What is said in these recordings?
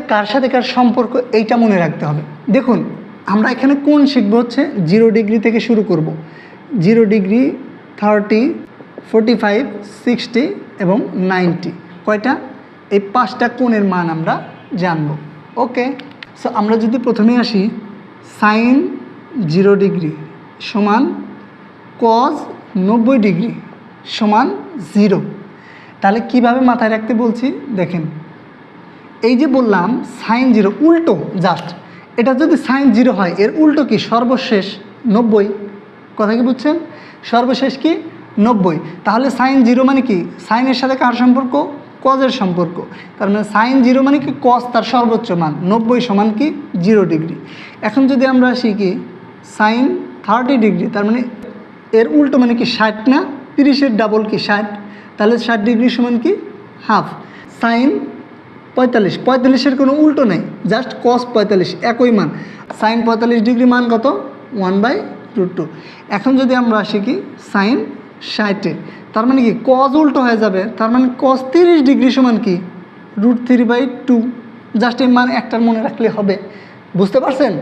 কার সাথে কার সম্পর্ক এইটা মনে রাখতে হবে। দেখুন, আমরা এখানে কোন শিখব হচ্ছে? জিরো ডিগ্রি থেকে শুরু করব। Zero degree, thirty, forty five, sixty এবং নাইনটি। কয়টা? এই পাঁচটা কোণের মান আমরা জানব। ওকে, সো আমরা যদি প্রথমে আসি, সাইন জিরো ডিগ্রি সমান কজ নব্বই ডিগ্রি সমান জিরো। তাহলে কীভাবে মাথায় রাখতে বলছি? দেখেন এই যে বললাম সাইন জিরো উল্টো জাস্ট এটা যদি সাইন জিরো হয়, এর উল্টো কি? সর্বশেষ নব্বই। কথা কি বুঝছেন? সর্বশেষ কি? নব্বই। তাহলে সাইন জিরো মানে কি? সাইনের সাথে কার সম্পর্ক? কজের সম্পর্ক। তার মানে সাইন জিরো মানে কি? কজ তার সর্বোচ্চ মান। নব্বই সমান কি? জিরো ডিগ্রি এখন যদি আমরা আসি কি? সাইন থার্টি ডিগ্রি তার মানে এর উল্টো মানে কি ষাট না? তিরিশের ডাবল কি ষাট? তাহলে ষাট ডিগ্রি সমান কি? হাফ সাইন পঁয়তাল্লিশ। পঁয়তাল্লিশের কোনো উল্টো নেই। জাস্ট কস পঁয়তাল্লিশ, একই মান। সাইন পঁয়তাল্লিশ ডিগ্রি মান কত? ওয়ান বাই রুট টু এখন যদি আমরা আসি কি? সাইন ষাটে তার মানে কি? কজ উল্টো হয়ে যাবে। তার মানে কস তিরিশ ডিগ্রি সমান কি? Root three by two just এই মান একটার মনে রাখলে হবে। বুঝতে পারছেন?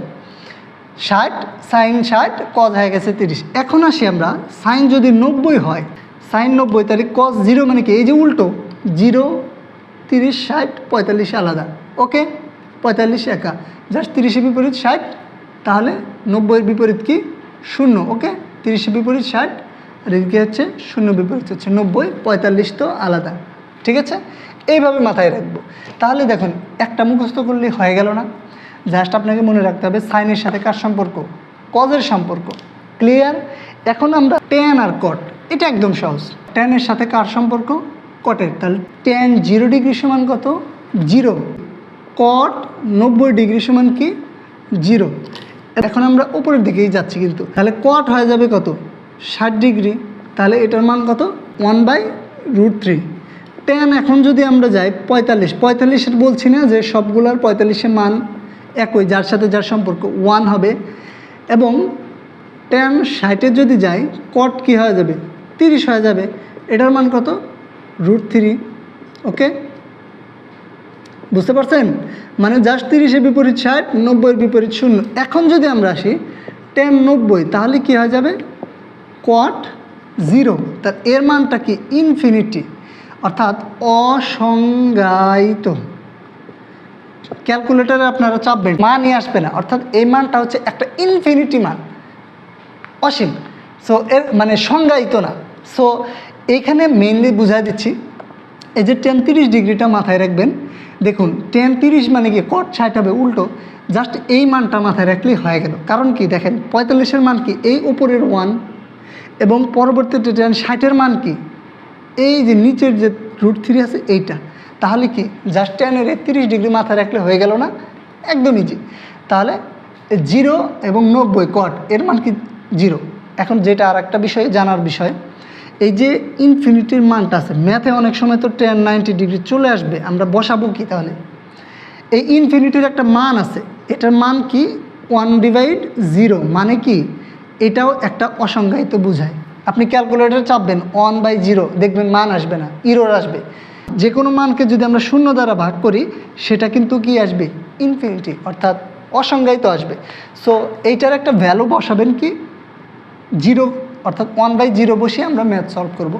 ষাট সাইন ষাট কজ হয়ে গেছে তিরিশ। এখন আসি আমরা। সাইন যদি নব্বই হয় সাইন নব্বই, তাহলে কজ জিরো মানে কি? এই যে উল্টো জিরো তিরিশ, ষাট, পঁয়তাল্লিশ আলাদা। ওকে? পঁয়তাল্লিশ একা। জাস্ট তিরিশের বিপরীত, ষাট। তাহলে নব্বইয়ের বিপরীত কি? শূন্য, ওকে? তিরিশের বিপরীত, ষাট। আর এদিকে হচ্ছে? শূন্য বিপরীত হচ্ছে নব্বই, পঁয়তাল্লিশ তো আলাদা। ঠিক আছে? এইভাবে মাথায় রাখব। তাহলে দেখুন, একটা মুখস্থ করলে হয়ে গেল না। জাস্ট আপনাকে মনে রাখতে হবে, সাইনের সাথে কার সম্পর্ক? কজের সম্পর্ক? ক্লিয়ার? এখন আমরা টেন আর কট এটা একদম সহজ। টেনের সাথে কার সম্পর্ক? কটের, তাহলে টেন জিরো ডিগ্রি সমান কত? জিরো কট নব্বই ডিগ্রি সমান কি? জিরো এখন আমরা উপরের দিকেই যাচ্ছি কিন্তু। তাহলে কট হয়ে যাবে কত? ষাট ডিগ্রি তাহলে এটার মান কত? One by root three tan এখন যদি আমরা যাই পঁয়তাল্লিশ, পঁয়তাল্লিশের বলছি না যে সবগুলোর পঁয়তাল্লিশের মান একই, যার সাথে যার সম্পর্ক ওয়ান হবে। এবং টেন ষাটে যদি যাই কট কী হয়ে যাবে? তিরিশ হয়ে যাবে। এটার মান কত? রুট থ্রি ওকে বুঝতে পারছেন? মানে জাস্ট তিরিশের বিপরীত ষাট, নব্বইয়ের বিপরীত শূন্য। এখন যদি আমরা আসি টেন নব্বই, তাহলে কি হয়ে যাবে? কোয়াট জিরো তার এর মানটা কি? ইনফিনিটি অর্থাৎ অসংজ্ঞায়িত। ক্যালকুলেটারে আপনারা চাপবেন মান নিয়ে আসবে না। অর্থাৎ এই মানটা হচ্ছে একটা ইনফিনিটি মান। অসীম। সো এর মানে সংজ্ঞায়িত না। সো এইখানে মেইনলি বুঝাই দিচ্ছি, এই যে টেন তিরিশ ডিগ্রিটা মাথায় রাখবেন, দেখুন টেন তিরিশ মানে কি কট ষাট হবে, উল্টো জাস্ট এই মানটা মাথায় রাখলেই হয়ে গেল। কারণ কি, দেখেন, পঁয়তাল্লিশের মান কি, এই উপরের ওয়ান এবং পরবর্তীতে টেন ষাটের মান কি, এই যে নিচের যে রুট থ্রি আছে, এইটা। তাহলে কি জাস্ট টেনের একত্রিশ ডিগ্রি মাথায় রাখলে হয়ে গেল না? একদম ইজি তাহলে জিরো এবং নব্বই কট এর মান কি জিরো এখন যেটা আর একটা বিষয়, জানার বিষয় এই যে ইনফিনিটির মানটা আছে ম্যাথে অনেক সময় তো টেন নাইনটি ডিগ্রি চলে আসবে, আমরা বসাবো কি তাহলে? এই ইনফিনিটির একটা মান আছে, এটার মান কি? ওয়ান ডিভাইড জিরো মানে কি? এটাও একটা অসংজ্ঞায়িত বোঝায়। আপনি ক্যালকুলেটর চাপবেন ওয়ান বাই জিরো দেখবেন মান আসবে না ইরোর আসবে। যে কোনো মানকে যদি আমরা শূন্য দ্বারা ভাগ করি, সেটা কিন্তু কি আসবে? ইনফিনিটি অর্থাৎ অসংজ্ঞায়িত আসবে। সো এইটার একটা ভ্যালু বসাবেন কি? জিরো অর্থাৎ ওয়ান বাই জিরো বসিয়ে আমরা ম্যাথ সলভ করব।